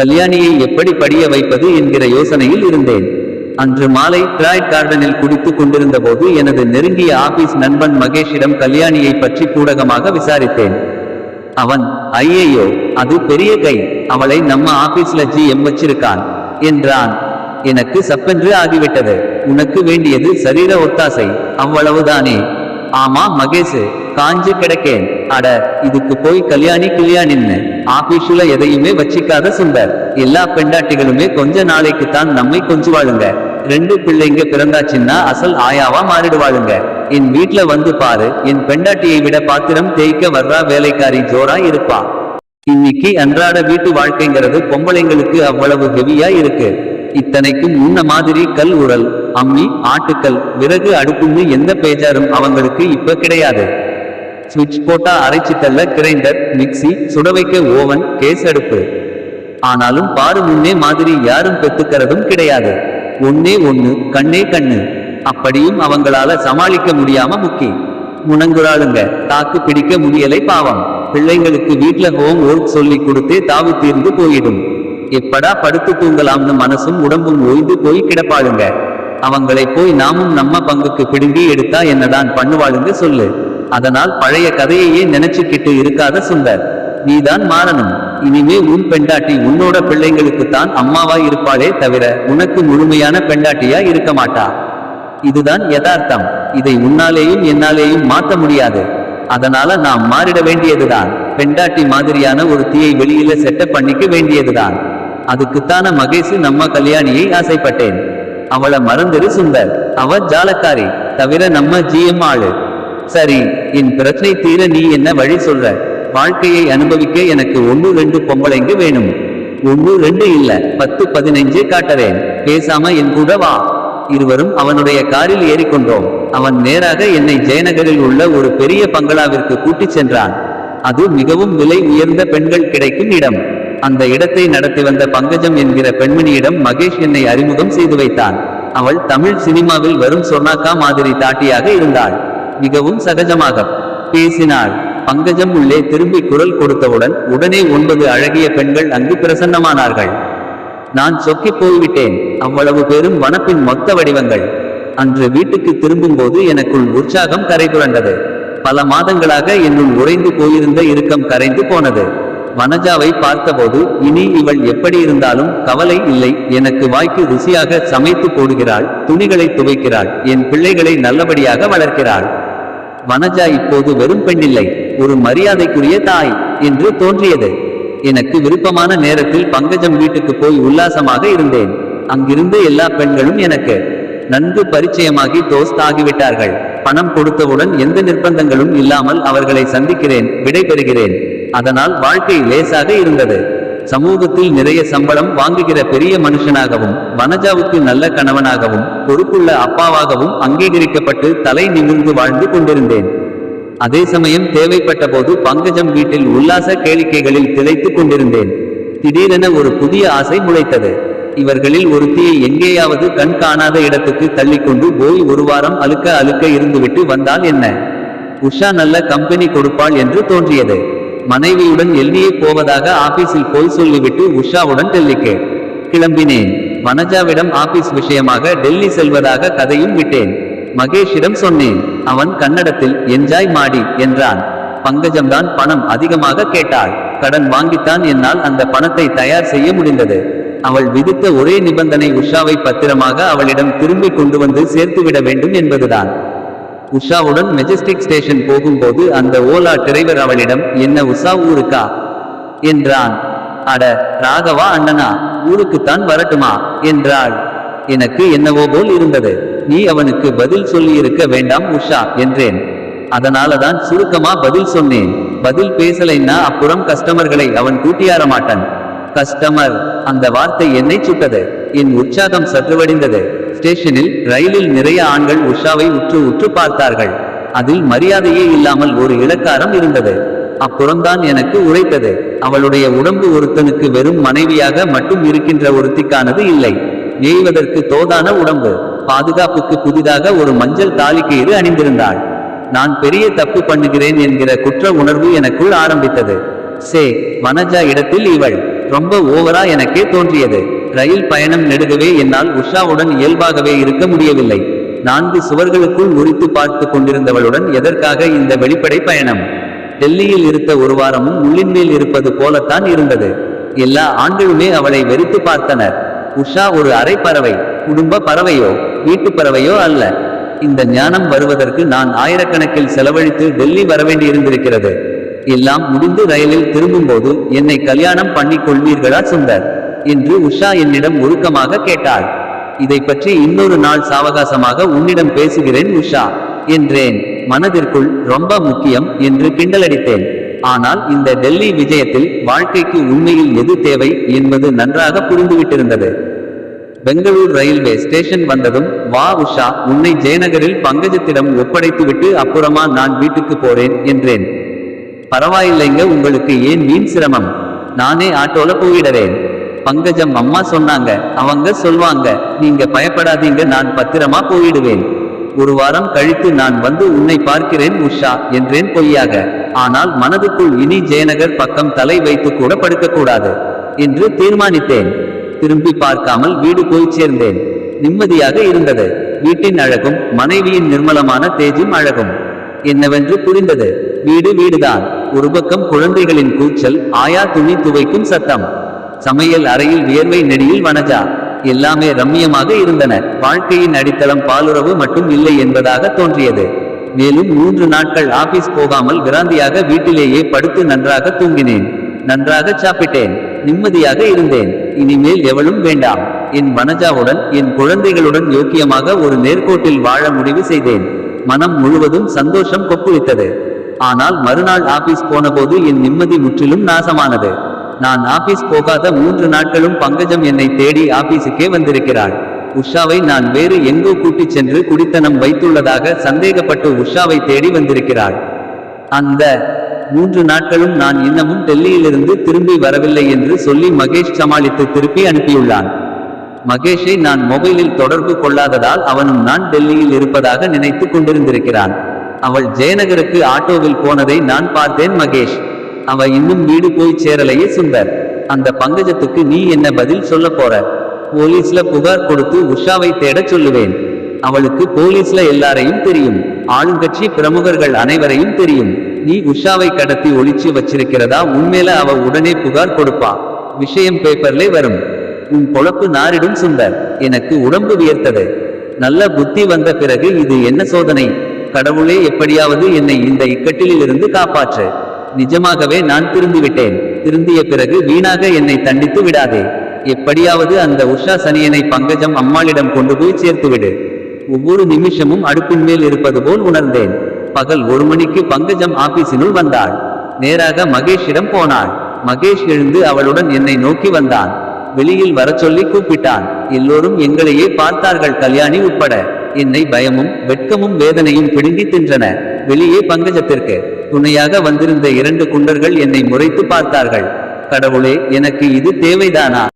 கல்யாணியை எப்படி படிய வைப்பது என்கிற யோசனையில் இருந்தேன். அன்று மாலை பிராய்ட் கார்டனில் குடித்துக் கொண்டிருந்த போது எனது நெருங்கிய ஆபீஸ் நண்பன் மகேஷிடம் கல்யாணியை பற்றி கூடகமாக விசாரித்தேன். அவன் ஐயையோ அது பெரிய கை. அவளை நம்ம ஆபீஸ்ல ஜி எம் வச்சிருக்கான் என்றான். எனக்கு சப்பென்று ஆகிவிட்டது. உனக்கு வேண்டியது சரீர ஒத்தாசை. அவ்வளவுதானே? ஆமா மகேஷ். காஞ்சு கிடக்கேன். அட இதுக்கு போய் கல்யாணி கல்யாணின்னு ஆபீஸ்ல எதையுமே வச்சிக்காத சுந்தர். எல்லா பெண்டாட்டிகளுமே கொஞ்ச நாளைக்கு தான் நம்மை கொஞ்சுவாளுங்க ரெண்டு பிள்ளைங்க பிறந்தாச்சுன்னா அசல் ஆயாவா மாறிடுவாளுங்க. என் வீட்ல வந்து பாரு என் பெண்டாட்டியை விட பாத்திரம் தேய்க்க வர்றா வேலைக்காரி ஜோரா இருப்பா. இன்னைக்கு அன்றாட வீட்டு வாழ்க்கைங்கிறது பொம்பளைங்களுக்கு அவ்வளவு ஹெவியா இருக்கு. இத்தனைக்கும் முன்ன மாதிரி கல் உரல் அம்மி ஆட்டுக்கல் விறகு அடுப்புன்னு எந்த பேஜாரும் அவங்களுக்கு இப்ப கிடையாது. சுவிட்ச் போட்டா அரைச்சு தள்ள கிரைண்டர் மிக்ஸி சுட வைக்க ஓவன் கேஸ் அடுப்பு. ஆனாலும் பாரு முன்னே மாதிரி யாரும் பெத்துக்கிறதும் கிடையாது. ஒன்னே ஒண்ணு கண்ணே கண்ணு. அப்படியும் அவங்களால சமாளிக்க முடியாம முக்கி. முணங்குறாளுங்க தாக்கு பிடிக்க முடியலை பாவம். பிள்ளைங்களுக்கு வீட்ல ஹோம் ஒர்க் சொல்லி கொடுத்தே தாவு தீர்ந்து போயிடும். எப்படா படுத்து தூங்கலாம்னு மனசும் உடம்பும் ஓய்ந்து போய் கிடப்பாளுங்க. அவங்களை போய் நாமும் நம்ம பங்குக்கு பிடுங்கி எடுத்தா என்னதான் பண்ணுவாளுங்க சொல்லு. அதனால் பழைய கதையையே நினைச்சுக்கிட்டு இருக்காத சுந்தர் நீதான் மாறணும் இனிமே உன் பெண்டாட்டி உன்னோட பிள்ளைங்களுக்கு தான் அம்மாவா இருப்பாளே தவிர உனக்கு முழுமையான பெண்டாட்டியா இருக்க மாட்டா. இதுதான் யதார்த்தம். இதை உன்னாலேயும் என்னாலேயும் மாத்த முடியாது. அதனால நாம் மாறிட வேண்டியதுதான். பெண்டாட்டி மாதிரியான ஒரு தீயை வெளியில செட்டப் பண்ணிக்க வேண்டியதுதான். அதுக்குத்தான மகேசு நம்ம கல்யாணியை ஆசைப்பட்டேன். அவளை மறந்துரு சுந்தர் அவ ஜாலக்காரி. தவிர நம்ம ஜிஎம் ஆளு. சரி என் பிரச்சனை தீர நீ என்ன வழி சொல்ற? வாழ்க்கையை அனுபவிக்க எனக்கு ஒன்னு ரெண்டு பொம்பளைங்க வேணும்? ஒன்னு ரெண்டு இல்ல பத்து பதினைஞ்சு காட்டுறேன். பேசாம என் கூட வா. இருவரும் அவனுடைய காரில் ஏறிக்கொண்டோம். அவன் நேராக என்னை ஜெயநகரில் உள்ள ஒரு பெரிய பங்களாவிற்கு கூட்டிச் சென்றான். அது மிகவும் விலை உயர்ந்த பெண்கள் கிடைக்கும் இடம். அந்த இடத்தை நடத்தி வந்த பங்கஜம் என்கிற பெண்மணியிடம் மகேஷ் என்னை அறிமுகம் செய்து வைத்தான். அவள் தமிழ் சினிமாவில் வரும் சொர்ணாக்கா மாதிரி தாட்டியாக இருந்தாள். மிகவும் சகஜமாக பேசினாள். பங்கஜம் உள்ளே திரும்பி குரல் கொடுத்தவுடன் உடனே ஒன்பது அழகிய பெண்கள் அங்கு பிரசன்னமானார்கள். நான் சொக்கிப் போய்விட்டேன். அவ்வளவு பேரும் வனப்பின் மொத்த வடிவங்கள். அன்று வீட்டுக்கு திரும்பும்போது எனக்குள் உற்சாகம் கரை புரண்டது பல மாதங்களாக என்னுள் உறைந்து போயிருந்த இறுக்கம் கரைந்து போனது. வனஜாவை பார்த்தபோது இனி இவள் எப்படி இருந்தாலும் கவலை இல்லை. எனக்கு வாய்க்கு ருசியாக சமைத்து போடுகிறாள் துணிகளை துவைக்கிறாள். என் பிள்ளைகளை நல்லபடியாக வளர்க்கிறாள். வனஜா இப்போது வெறும் பெண்ணில்லை ஒரு மரியாதைக்குரிய தாய் என்று தோன்றியது. எனக்கு விருப்பமான நேரத்தில் பங்கஜம் வீட்டுக்கு போய் உல்லாசமாக இருந்தேன். அங்கிருந்து எல்லா பெண்களும் எனக்கு நன்கு பரிச்சயமாகி தோஸ்த் ஆகிவிட்டார்கள். பணம் கொடுத்தவுடன் எந்த நிர்பந்தங்களும் இல்லாமல் அவர்களை சந்திக்கிறேன் விடைபெறுகிறேன். அதனால் வாழ்க்கை லேசாக இருந்தது. சமூகத்தில் நிறைய சம்பளம் வாங்குகிற பெரிய மனுஷனாகவும் வனஜாவுக்கு நல்ல கணவனாகவும் பொறுப்புள்ள அப்பாவாகவும் அங்கீகரிக்கப்பட்டு தலை நிமிர்ந்து வாழ்ந்து கொண்டிருந்தேன். அதே சமயம் தேவைப்பட்ட போது பங்கஜம் வீட்டில் உல்லாச கேளிக்கைகளில் திளைத்துக் கொண்டிருந்தேன். திடீரென ஒரு புதிய ஆசை முளைத்தது. இவர்களில் ஒருத்தியை எங்கேயாவது கண் காணாத இடத்துக்கு தள்ளிக்கொண்டு போய் ஒரு வாரம் அழுக்க அழுக்க இருந்துவிட்டு வந்தால் என்ன? உஷா நல்ல கம்பெனி கொடுப்பாள் என்று தோன்றியது. மனைவியுடன் எல்லியே போவதாக ஆபீஸில் போய் சொல்லிவிட்டு உஷாவுடன் டெல்லிக்கு கிளம்பினேன். வனஜாவிடம் ஆபீஸ் விஷயமாக டெல்லி செல்வதாக கதையும் விட்டேன். மகேஷிடம் சொன்னேன் அவன் கன்னடத்தில் என்ஜாய் மாடி என்றான். பங்கஜம்தான் பணம் அதிகமாக கேட்டாள். கடன் வாங்கித்தான் என்னால் அந்த பணத்தை தயார் செய்ய முடிந்தது. அவள் விதித்த ஒரே நிபந்தனை உஷாவை பத்திரமாக அவளிடம் திரும்பி கொண்டு வந்து சேர்த்துவிட வேண்டும் என்பதுதான். உஷாவுடன் மெஜஸ்டிக் ஸ்டேஷன் போகும்போது அந்த ஓலா டிரைவர் அவளிடம் என்ன உஷா ஊருக்கா? என்றான். அட ராகவா அண்ணனா ஊருக்குத்தான் வரட்டுமா? என்றாள். எனக்கு என்னவோ போல் இருந்தது. நீ அவனுக்கு பதில் சொல்லியிருக்க வேண்டாம் உஷா என்றேன். அதனாலதான் சுருக்கமா பதில் சொன்னேன். பதில் பேசலைன்னா அப்புறம் கஸ்டமர்களை அவன் கூட்டியார மாட்டான் கஸ்டமர் அந்த வார்த்தை என்னை சுட்டது. என் உற்சாகம் சற்று வடிந்தது ஸ்டேஷனில் ரயிலில் நிறைய ஆண்கள் உஷாவை உற்று உற்று பார்த்தார்கள். அதில் மரியாதையே இல்லாமல் ஒரு இலக்காரம் இருந்தது. அப்புறம்தான் எனக்கு உரைத்தது. அவளுடைய உடம்பு ஒருத்தனுக்கு வெறும் மனைவியாக மட்டும் இருக்கின்ற ஒருத்திக்கானது இல்லை. நெய்வதற்கு தோதான உடம்பு. பாதுகாப்புக்கு புதிதாக ஒரு மஞ்சள் தாலிக்கயிறு அணிந்திருந்தாள். நான் பெரிய தப்பு பண்ணுகிறேன் என்கிற குற்ற உணர்வு எனக்குள் ஆரம்பித்தது. சே வனஜா இடத்தில் இவள். ரொம்ப ஓவரா எனக்கே தோன்றியது. ரயில் பயணம் நெடுகவே என்னால் உஷாவுடன் இயல்பாகவே இருக்க முடியவில்லை. நான்கு சுவர்களுக்குள் உரித்து பார்த்து கொண்டிருந்தவளுடன் எதற்காக இந்த வெளிப்படை பயணம்? டெல்லியில் இருந்த ஒரு வாரமும் உள்ளின் மேல் இருப்பது போலத்தான் இருந்தது. எல்லா ஆண்களுமே அவளை வெறித்து பார்த்தனர். உஷா ஒரு அரை பறவை குடும்ப பறவையோ வீட்டு பறவையோ அல்ல. இந்த ஞானம் வருவதற்கு நான் ஆயிரக்கணக்கில் செலவழித்து டெல்லி வரவேண்டியிருந்திருக்கிறது எல்லாம் முடிந்து ரயிலில் திரும்பும்போது என்னை கல்யாணம் பண்ணிக் கொள்வீர்களா சுந்தர்? என்று உஷா என்னிடம் உருக்கமாக கேட்டாள். இதை பற்றி இன்னொரு நாள் சாவகாசமாக உன்னிடம் பேசுகிறேன் உஷா என்றேன். மனதிற்குள் ரொம்ப முக்கியம் என்று கிண்டலடித்தேன். ஆனால் இந்த டெல்லி விஜயத்தில் வாழ்க்கைக்கு உண்மையில் எது தேவை என்பது நன்றாக புரிந்துவிட்டிருந்தது. பெங்களூர் ரயில்வே ஸ்டேஷன் வந்ததும் வா உஷா உன்னை ஜெயநகரில் பங்கஜத்திடம் ஒப்படைத்துவிட்டு அப்புறமா நான் வீட்டுக்கு போறேன் என்றேன். பரவாயில்லைங்க உங்களுக்கு ஏன் வீண் சிரமம்? நானே ஆட்டோல போயிடறேன். பங்கஜம் அம்மா சொன்னாங்க. அவங்க சொல்வாங்க நீங்க பயப்படாதீங்க நான் பத்திரமா போயிடுவேன். ஒரு வாரம் கழித்து நான் வந்து உன்னை பார்க்கிறேன் உஷா என்றேன் பொய்யாக. ஆனால் மனதுக்குள் இனி ஜெயநகர் பக்கம் தலை வைத்து கூட படுக்கக்கூடாது என்று தீர்மானித்தேன். திரும்பி பார்க்காமல் வீடு போய் சேர்ந்தேன். நிம்மதியாக இருந்தது. வீட்டின் அழகும் மனைவியின் நிர்மலமான தேஜும் அழகும். என்னவென்று புரிந்தது. வீடு வீடுதான். ஒரு பக்கம் குழந்தைகளின் கூச்சல் ஆயா துணி துவைக்கும் சத்தம். சமையல் அறையில் வியர்வை நெடியில் வனஜா எல்லாமே ரம்மியமாக இருந்தன. வாழ்க்கையின் அடித்தளம் பாலுறவு மட்டும் இல்லை என்பதாக தோன்றியது. மேலும் மூன்று நாட்கள் ஆபீஸ் போகாமல் விராந்தியாக வீட்டிலேயே படுத்து நன்றாக தூங்கினேன். நன்றாக சாப்பிட்டேன். நிம்மதியாக இருந்தேன். இனிமேல் எவளும் வேண்டாம். என் வனஜாவுடன் என் குழந்தைகளுடன் யோக்கியமாக ஒரு நேர்கோட்டில் வாழ முடிவு செய்தேன். மனம் முழுவதும் சந்தோஷம் கொப்புளித்தது. ஆனால் மறுநாள் ஆபீஸ் போனபோது என் நிம்மதி முற்றிலும் நாசமானது. நான் ஆபீஸ் போகாத மூன்று நாட்களும் பங்கஜம் என்னை தேடி ஆபீஸுக்கே வந்திருக்கிறாள். உஷாவை நான் வேறு எங்கோ கூட்டிச் சென்று குடித்தனம் வைத்துள்ளதாக சந்தேகப்பட்டு உஷாவை தேடி வந்திருக்கிறாள். அந்த மூன்று நாட்களும் நான் இன்னமும் டெல்லியிலிருந்து திரும்பி வரவில்லை என்று சொல்லி மகேஷ் சமாளித்து திருப்பி அனுப்பியுள்ளான். மகேஷை நான் மொபைலில் தொடர்பு கொள்ளாததால் அவனும் நான் டெல்லியில் இருப்பதாக நினைத்து கொண்டிருந்திருக்கிறான். அவள் ஜெயநகருக்கு ஆட்டோவில் போனதை நான் பார்த்தேன் மகேஷ். அவ இன்னும் வீடு போய் சேரலையே சுந்தர் அந்த பங்கஜத்துக்கு நீ என்ன பதில் சொல்ல போற? போலீஸ்ல புகார் கொடுத்து உஷாவை தேடச் சொல்லுவேன். அவளுக்கு போலீஸ்ல எல்லாரையும் தெரியும். ஆளுங்கட்சி பிரமுகர்கள் அனைவரையும் தெரியும். நீ உஷாவை கடத்தி ஒளிச்சு வச்சிருக்கிறதா? உண்மையில அவ உடனே புகார் கொடுப்பா. விஷயம் பேப்பர்லே வரும். உன் பொழப்பு நாரிடும் சுந்தர் எனக்கு உடம்பு வியர்த்தது. நல்ல புத்தி வந்த பிறகு இது என்ன சோதனை? கடவுளே எப்படியாவது என்னை இந்த இக்கட்டிலிருந்து காப்பாற்று. நிஜமாகவே நான் திருந்திவிட்டேன் திருந்திய பிறகு வீணாக என்னை தண்டித்து விடாதே. எப்படியாவது அந்த உஷா சனியனை பங்கஜம் அம்மாளிடம் கொண்டு போய் சேர்த்துவிடு ஒவ்வொரு நிமிஷமும் அடுப்பின் மேல் இருப்பது போல் உணர்ந்தேன். பகல் ஒரு மணிக்கு பங்கஜம் ஆபீஸினுள் வந்தாள். நேராக மகேஷிடம் போனாள். மகேஷ் எழுந்து அவளுடன் என்னை நோக்கி வந்தான். வெளியில் வர சொல்லி கூப்பிட்டான். எல்லோரும் எங்களையே பார்த்தார்கள் கல்யாணி உட்பட. என்னை பயமும் வெட்கமும் வேதனையும் பிடுங்கி தின்றன. வெளியே பங்கஜத்திற்கு துணையாக வந்திருந்த இரண்டு குண்டர்கள் என்னை முறைத்து பார்த்தார்கள். கடவுளே எனக்கு இது தேவைதானா?